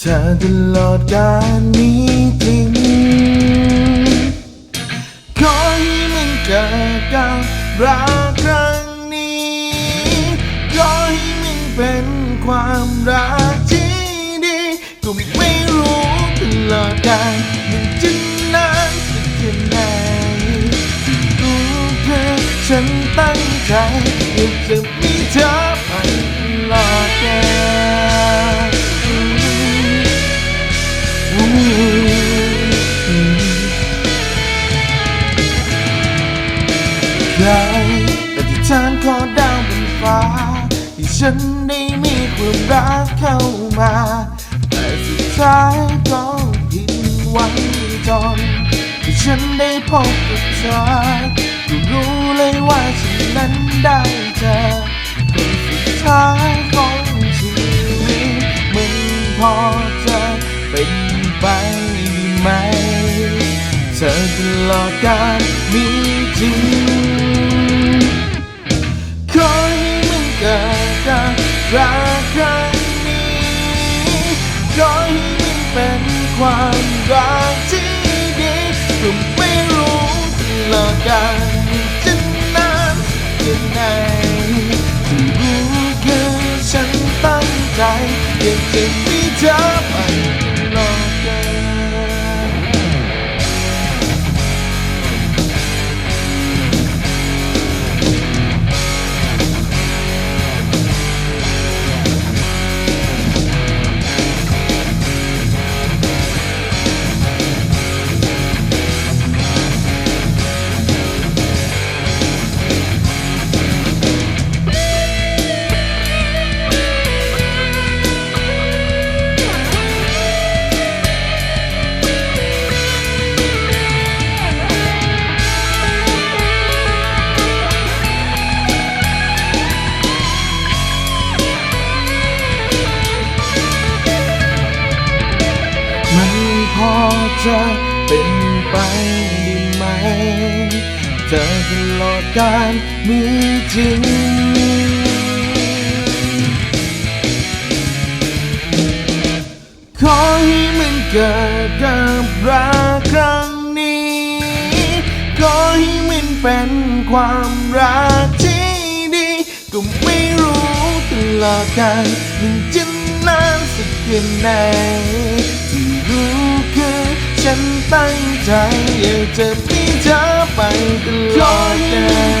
เธอตลอดการนี้จริง ขอให้มันเกิดกับรักครั้งนี้ ขอให้มันเป็นความรักที่ดีก็ไม่รู้ตลอดกาลมันจะนานสักแค่ไหนรู้แค่ฉันตั้งใจอยากจะมีเธอไป ดาวบนฟ้าที่ฉันได้มีความรักเข้ามา แต่สุดท้ายก็ผิดหวังจนที่ฉันได้พบกับเธอก็รู้เลยว่าฉันนั้นได้เจอคนสุดท้ายของชีวิตมันพอจะเป็นไปไหม เธอตลอดการมีจริง ขอให้มันเป็นความรักที่ดีก็ไม่รู้ตลอกันจะนานแค่ไหนที่รู้คือฉันตั้งใจอยากจะมีเธอไป จะเป็นไปได้ไหม เธอตลอดการมีจริง ขอให้มันเกิดกับรักครั้งนี้ ขอให้มันเป็นความรักที่ดี ก็ไม่รู้ตลอดการมันจะนานสักแค่ไหน ตั้งใจอยากจะมีเธอไปตลอด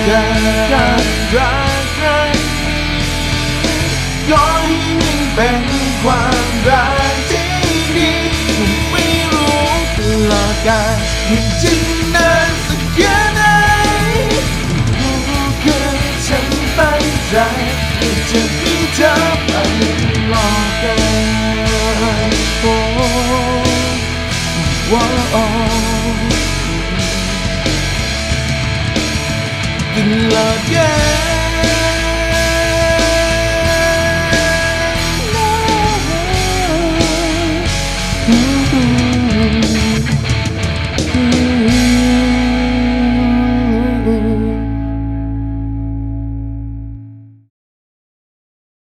กาลกับรักครั้งนี้ขอให้มันเป็นความรัก Whoa. Good love, yeah.